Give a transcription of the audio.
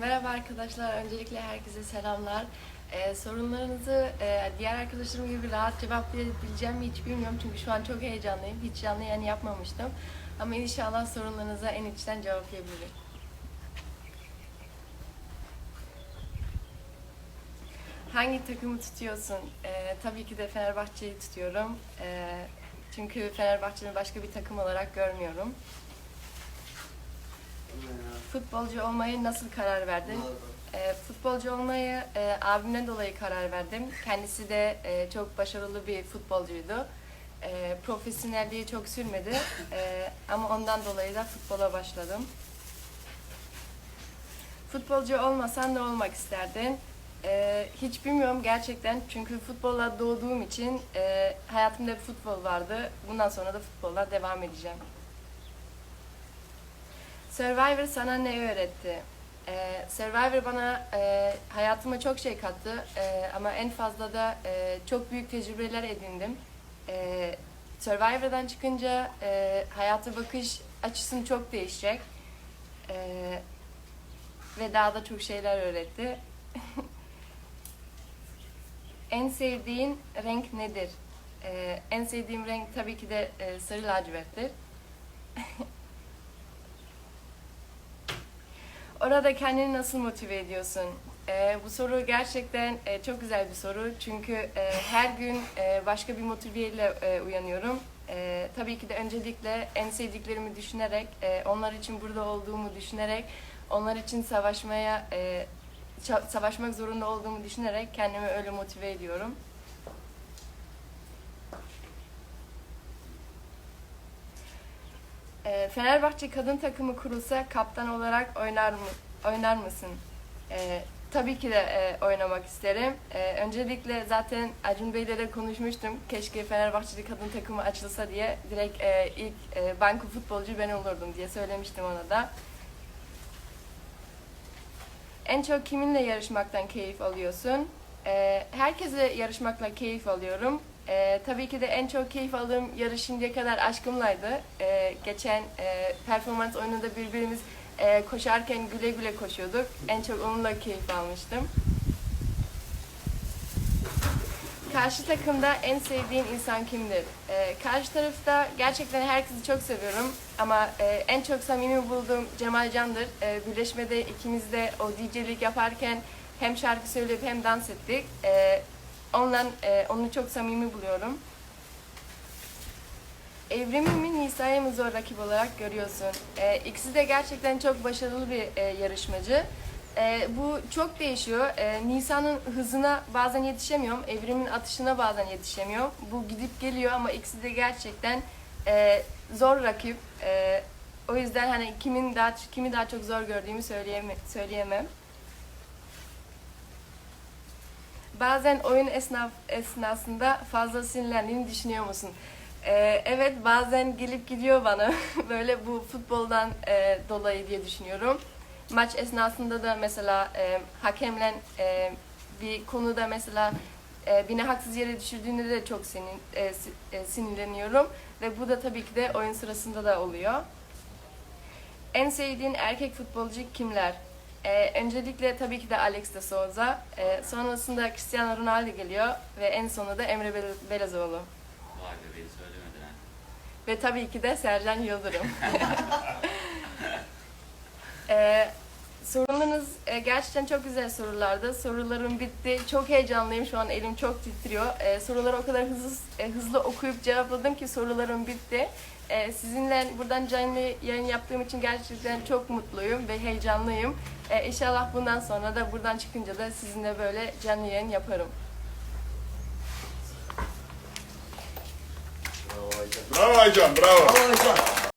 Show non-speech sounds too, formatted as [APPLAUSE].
Merhaba arkadaşlar. Öncelikle herkese selamlar. Ee, sorunlarınızı e, diğer arkadaşlarım gibi rahat cevaplayabileceğim mi hiç bilmiyorum. Çünkü şu an çok heyecanlıyım. Hiç canlı yayın yapmamıştım. Ama inşallah sorunlarınıza en içten cevaplayabilirim. Hangi takımı tutuyorsun? Ee, tabii ki de Fenerbahçe'yi tutuyorum. Ee, çünkü Fenerbahçe'nin başka bir takım olarak görmüyorum. Futbolcu olmayı nasıl karar verdin? E, futbolcu olmayı e, abimden dolayı karar verdim. Kendisi de e, çok başarılı bir futbolcuydu. E, profesyonelliği çok sürmedi E, ama ondan dolayı da futbola başladım. Futbolcu olmasan ne olmak isterdin? E, hiç bilmiyorum gerçekten çünkü futbolla doğduğum için e, hayatımda futbol vardı. Bundan sonra da futbolla devam edeceğim. Survivor sana ne öğretti? Ee, Survivor bana e, hayatıma çok şey kattı Ee, ama en fazla da e, çok büyük tecrübeler edindim. Ee, Survivor'dan çıkınca e, hayata bakış açısım çok değişecek Ee, ve daha da çok şeyler öğretti. [LAUGHS] en sevdiğin renk nedir? Ee, en sevdiğim renk tabii ki de e, sarı laciverttir. [LAUGHS] Orada kendini nasıl motive ediyorsun? Ee, bu soru gerçekten e, çok güzel bir soru çünkü e, her gün e, başka bir motiveyle e, uyanıyorum. E, tabii ki de öncelikle en sevdiklerimi düşünerek, e, onlar için burada olduğumu düşünerek, onlar için savaşmaya e, savaşmak zorunda olduğumu düşünerek kendimi öyle motive ediyorum. E, Fenerbahçe kadın takımı kurulsa kaptan olarak oynar mı oynar mısın? E, tabii ki de e, oynamak isterim. E, öncelikle zaten Acun Bey'le de konuşmuştum. Keşke Fenerbahçeli kadın takımı açılsa diye direkt e, ilk e, banko futbolcu ben olurdum diye söylemiştim ona da. En çok kiminle yarışmaktan keyif alıyorsun? E, herkese yarışmakla keyif alıyorum. E, tabii ki de en çok keyif aldığım yarış şimdiye kadar aşkımlaydı. E, geçen e, performans oyununda birbirimiz e, koşarken güle güle koşuyorduk. En çok onunla keyif almıştım. Karşı takımda en sevdiğin insan kimdir? E, karşı tarafta gerçekten herkesi çok seviyorum ama e, en çok samimi bulduğum Cemal Can'dır. E, birleşmede ikimiz de o DJ'lik yaparken hem şarkı söyleyip hem dans ettik. E, ondan e, onu çok samimi buluyorum. Evrimi mi Nisa'yı mı zor rakip olarak görüyorsun? E, ikisi de gerçekten çok başarılı bir e, yarışmacı. E, bu çok değişiyor. E, Nisa'nın hızına bazen yetişemiyorum. Evrim'in atışına bazen yetişemiyorum. Bu gidip geliyor ama ikisi de gerçekten e, zor rakip. E, o yüzden hani kimin daha kimi daha çok zor gördüğümü söyleyeme, söyleyemem. Bazen oyun esnaf esnasında fazla sinirlendiğini düşünüyor musun? Ee, evet bazen gelip gidiyor bana [LAUGHS] böyle bu futboldan e, dolayı diye düşünüyorum. Maç esnasında da mesela e, hakemle e, bir konuda mesela e, beni haksız yere düşürdüğünde de çok sinir, e, e, sinirleniyorum ve bu da tabii ki de oyun sırasında da oluyor. En sevdiğin erkek futbolcu kimler? Ee, öncelikle tabii ki de Alex de Souza. Ee, sonrasında Cristiano Ronaldo geliyor ve en sonunda da Emre Bel- Belezoğlu. Vay be beni söylemedin ha. Ve tabii ki de Sercan Yıldırım. [LAUGHS] ee, sorunlarınız e, gerçekten çok güzel sorulardı. Sorularım bitti. Çok heyecanlıyım şu an elim çok titriyor. Ee, soruları o kadar hızlı e, hızlı okuyup cevapladım ki sorularım bitti. Ee, sizinle buradan canlı yayın yaptığım için gerçekten çok mutluyum ve heyecanlıyım. Ee, inşallah bundan sonra da buradan çıkınca da sizinle böyle canlı yayın yaparım. Bravo Aycan, bravo. Bravo hocam.